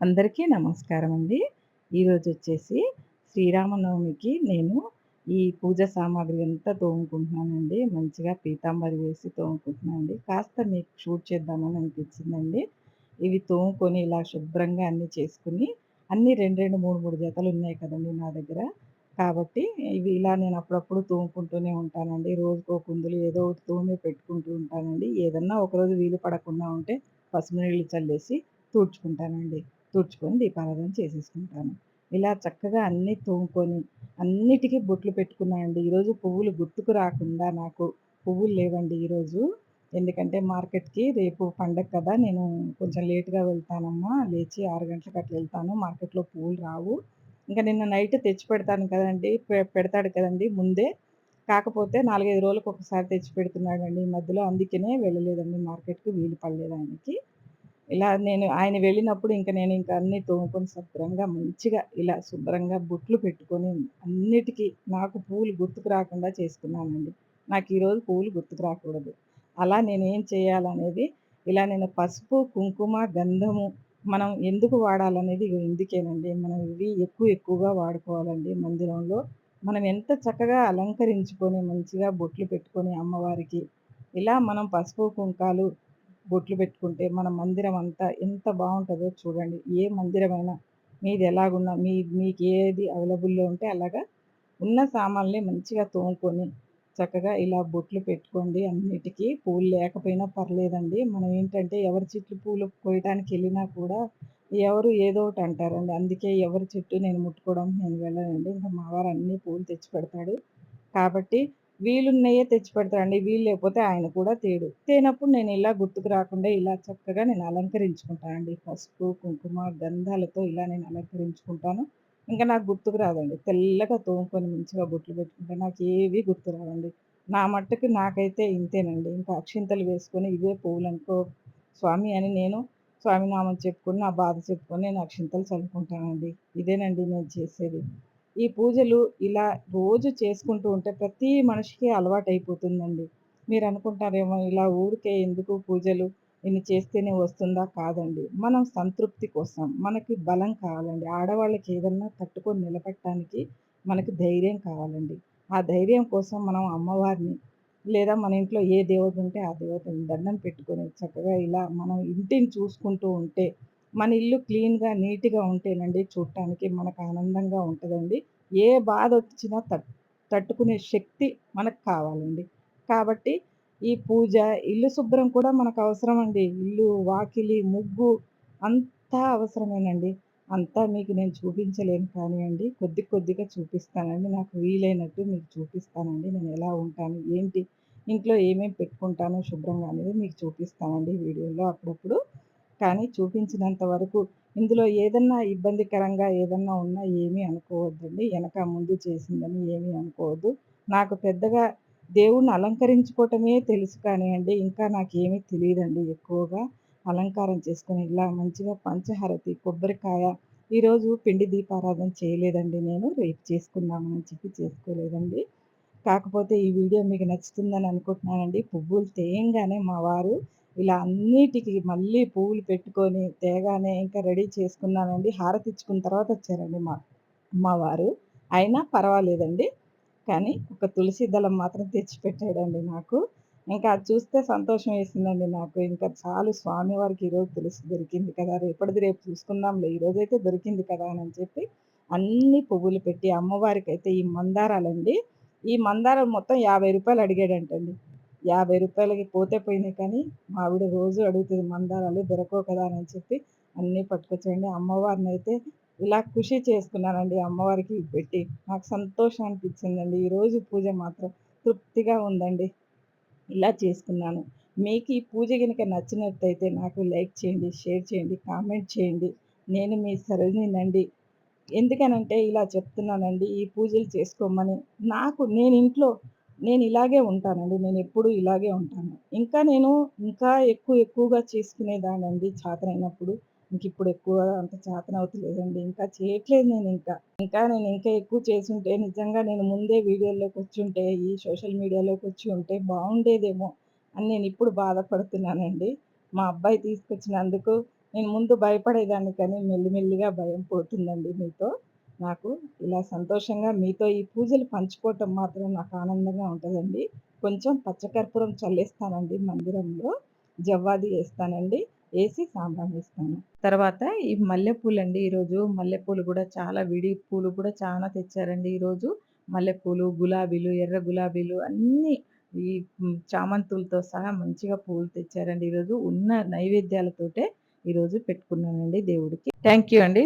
అందరికీ నమస్కారం అండి. ఈరోజు వచ్చేసి శ్రీరామనవమికి నేను ఈ పూజ సామాగ్రి అంతా తోముకుంటున్నానండి. మంచిగా పీతాంబరి వేసి తోముకుంటున్నానండి. కాస్త మీకు షూట్ చేద్దామని అనిపించిందండి. ఇవి తోముకొని ఇలా శుభ్రంగా అన్నీ చేసుకుని అన్నీ 2, 2, 3, 3 జతలు ఉన్నాయి కదండి నా దగ్గర. కాబట్టి ఇవి ఇలా నేను అప్పుడప్పుడు తోముకుంటూనే ఉంటానండి. రోజుకో కుందులు ఏదో ఒకటి తోమి పెట్టుకుంటూ ఉంటానండి. ఏదన్నా ఒకరోజు వీలు పడకుండా ఉంటే పసుపు నీళ్ళు చల్లేసి తూడ్చుకుంటానండి తుడుచుకొని దీపారాధన చేసేసుకుంటాను. ఇలా చక్కగా అన్నీ తోముకొని అన్నిటికీ బొట్లు పెట్టుకున్నాను అండి. ఈరోజు పువ్వులు గుర్తుకు రాకుండా నాకు పువ్వులు లేవండి ఈరోజు. ఎందుకంటే మార్కెట్‌కి రేపు పండగ కదా! నేను కొంచెం లేట్‌గా వెళ్తానమ్మా. లేచి ఆరు గంటలకు అట్లా వెళ్తాను. మార్కెట్‌లో పువ్వులు రావు. ఇంకా నిన్న నైట్ తెచ్చి పెడతాను కదండీ! పె పెడతాడు కదండీ ముందే. కాకపోతే 4, 5 రోజులకు ఒకసారి తెచ్చి పెడుతున్నాడండి ఈ మధ్యలో. అందుకనే వెళ్ళలేదండి మార్కెట్‌కి వీలు పడలేదు ఆయనకి. ఇలా నేను ఆయన వెళ్ళినప్పుడు ఇంక నేను ఇంకా అన్నీ తోముకొని శుభ్రంగా మంచిగా ఇలా శుభ్రంగా బొట్లు పెట్టుకొని అన్నిటికీ నాకు పూలు గుర్తుకు రాకుండా చేసుకున్నానండి. నాకు ఈరోజు పూలు గుర్తుకు రాకూడదు. అలా నేనేం చేయాలనేది ఇలా నేను పసుపు, కుంకుమ, గంధము మనం ఎందుకు వాడాలనేది ఎందుకేనండి మనం ఇవి ఎక్కువ ఎక్కువగా వాడుకోవాలండి మందిరంలో. మనం ఎంత చక్కగా అలంకరించుకొని మంచిగా బొట్లు పెట్టుకొని అమ్మవారికి ఇలా మనం పసుపు, కుంకాలు బొట్లు పెట్టుకుంటే మన మందిరం అంతా ఎంత బాగుంటుందో చూడండి. ఏ మందిరమైనా మీది ఎలాగున్నా మీ మీకు ఏది అవైలబుల్‌లో ఉంటే అలాగా ఉన్న సామాన్లే మంచిగా తోముకొని చక్కగా ఇలా బొట్లు పెట్టుకోండి అన్నిటికీ పూలు లేకపోయినా పర్లేదండి. మనం ఏంటంటే ఎవరి చెట్లు పూలు కోయటానికి వెళ్ళినా కూడా ఎవరు ఏదో ఒకటి అంటారండి. అందుకే ఎవరి చెట్టు నేను ముట్టుకోవడానికి నేను వెళ్ళనండి. ఇంకా మా వారు అన్నీ పూలు తెచ్చి పెడతాడు. కాబట్టి వీలున్నయే తెచ్చి పెడతాడండి. వీలు లేకపోతే ఆయన కూడా తేడు. తేనప్పుడు నేను ఇలా గుర్తుకు రాకుండా ఇలా చక్కగా నేను అలంకరించుకుంటానండి. పసుపు, కుంకుమ, గంధాలతో ఇలా నేను అలంకరించుకుంటాను. ఇంకా నాకు గుర్తుకు రాదండి. తెల్లగా తోముకొని మంచిగా బొట్లు నాకు ఏవి గుర్తు రావండి. నా మట్టుకు నాకైతే ఇంతేనండి. ఇంకా అక్షింతలు వేసుకొని ఇవే పువ్వులనుకో స్వామి అని నేను స్వామినామం చెప్పుకొని, నా బాధ చెప్పుకొని నేను అక్షింతలు చదువుకుంటానండి ఇదేనండి నేను చేసేది. ఈ పూజలు ఇలా రోజు చేసుకుంటూ ఉంటే ప్రతి మనిషికి అలవాటైపోతుందండి. మీరు అనుకుంటారేమో ఇలా ఊరికే ఎందుకు పూజలు ఇన్ని చేస్తేనే వస్తుందా? కాదండి. మనం సంతృప్తి కోసం మనకి బలం కావాలండి. ఆడవాళ్ళకి ఏదన్నా తట్టుకొని నిలబెట్టడానికి మనకి ధైర్యం కావాలండి. ఆ ధైర్యం కోసం మనం అమ్మవారిని లేదా మన ఇంట్లో ఏ దేవత ఉంటే ఆ దేవతని దండం పెట్టుకొని చక్కగా ఇలా మనం ఇంటిని చూసుకుంటూ ఉంటే మన ఇల్లు క్లీన్‌గా, నీట్‌గా ఉంటేనండి చూడటానికి మనకు ఆనందంగా ఉంటదండి. ఏ బాధ వచ్చినా తట్ తట్టుకునే శక్తి మనకు కావాలండి. కాబట్టి ఈ పూజ, ఇల్లు శుభ్రం కూడా మనకు అవసరం అండి ఇల్లు, వాకిలి, ముగ్గు అంతా అవసరమేనండి. అంతా మీకు నేను చూపించలేను కానీ అండి కొద్ది కొద్దిగా చూపిస్తానండి. నాకు వీలైనట్టు మీకు చూపిస్తానండి. నేను ఎలా ఉంటాను, ఏంటి, ఇంట్లో ఏమేమి పెట్టుకుంటానో శుభ్రంగా అనేది మీకు చూపిస్తానండి వీడియోలో అప్పుడప్పుడు. కానీ చూపించినంత వరకు ఇందులో ఏదన్నా ఇబ్బందికరంగా ఏదన్నా ఉన్నా ఏమీ అనుకోవద్దండి. వెనక ముందు చేసిందని ఏమీ అనుకోవద్దు. నాకు పెద్దగా దేవుణ్ణి అలంకరించుకోవటమే తెలుసు కానివ్వండి ఇంకా నాకేమీ తెలియదండి ఎక్కువగా. అలంకారం చేసుకుని ఇలా మంచిగా పంచహారతి, కొబ్బరికాయ ఈరోజు పిండి దీపారాధన చేయలేదండి నేను. రేపు చేసుకుందామని చెప్పి చేసుకోలేదండి. కాకపోతే ఈ వీడియో మీకు నచ్చుతుందని అనుకుంటున్నానండి. పువ్వులు తేయంగానే మా వారు ఇలా అన్నిటికి మళ్ళీ పువ్వులు పెట్టుకొని తేగానే ఇంకా రెడీ చేసుకున్నానండి. హారతి ఇచ్చుకున్న తర్వాత వచ్చారండి మా అమ్మవారు అయినా పర్వాలేదండి. కానీ ఒక తులసి దళం మాత్రం తెచ్చిపెట్టాడండి నాకు. ఇంకా అది చూస్తే సంతోషం వేసిందండి నాకు. ఇంకా చాలు స్వామివారికి ఈరోజు తులసి దొరికింది కదా! రేపటిది రేపు చూసుకుందాంలే. ఈరోజైతే దొరికింది కదా! అని చెప్పి అన్ని పువ్వులు పెట్టి అమ్మవారికైతే ఈ మందారాలండి. ఈ మందారం మొత్తం యాభై రూపాయలు అడిగాడంటండి. యాభై రూపాయలకి పోతే పోయినాయి కానీ మా ఆవిడ రోజు అడుగుతుంది మందారాలు దొరకవు కదా! అని చెప్పి అన్నీ పట్టుకొచ్చాడండి. అమ్మవారినైతే ఇలా కృషి చేసుకున్నానండి అమ్మవారికి పెట్టి. నాకు సంతోషం అనిపించిందండి. ఈరోజు పూజ మాత్రం తృప్తిగా ఉందండి. ఇలా చేసుకున్నాను. మీకు ఈ పూజ కనుక నచ్చినట్టయితే నాకు లైక్ చేయండి, షేర్ చేయండి, కామెంట్ చేయండి. నేను మీ సరోజినినండి. ఎందుకనంటే ఇలా చెప్తున్నానండి. ఈ పూజలు చేసుకోమని. నాకు నేను ఇంట్లో నేను ఇలాగే ఉంటానండి. నేను ఎప్పుడు ఇలాగే ఉంటాను. ఇంకా నేను ఇంకా ఎక్కువ ఎక్కువగా చేసుకునేదాన్నండి చేతనైనప్పుడు. ఇంకిప్పుడు ఎక్కువ అంత చేతనవుతలేదండి. ఇంకా చేయట్లేదు నేను ఇంకా ఇంకా నేను ఇంకా ఎక్కువ చేసుంటే నిజంగా నేను ముందే వీడియోలోకి వచ్చి ఉంటే ఈ సోషల్ మీడియాలోకి వచ్చి ఉంటే బాగుండేదేమో అని నేను ఇప్పుడు బాధపడుతున్నానండి. మా అబ్బాయి తీసుకొచ్చినందుకు నేను ముందు భయపడేదాన్ని కానీ మెల్లిమెల్లిగా భయం పోతుందండి మీతో నాకు ఇలా సంతోషంగా మీతో ఈ పూజలు పంచుకోవటం మాత్రం నాకు ఆనందంగా ఉంటుందండి. కొంచెం పచ్చకర్పూరం చల్లేస్తానండి మందిరంలో. జవ్వాది వేస్తానండి. వేసి సాంబ్రాణి ఇస్తాను తర్వాత ఈ మల్లెపూలు అండి ఈరోజు. మల్లెపూలు కూడా చాలా విడి పూలు కూడా చాలా తెచ్చారండి ఈరోజు. మల్లెపూలు గులాబీలు ఎర్ర గులాబీలు అన్నీ ఈ చామంతులతో సహా మంచిగా పూలు తెచ్చారండి ఈరోజు. ఉన్న నైవేద్యాలతోటే ఈరోజు పెట్టుకున్నానండి దేవుడికి. థ్యాంక్ యూ అండి.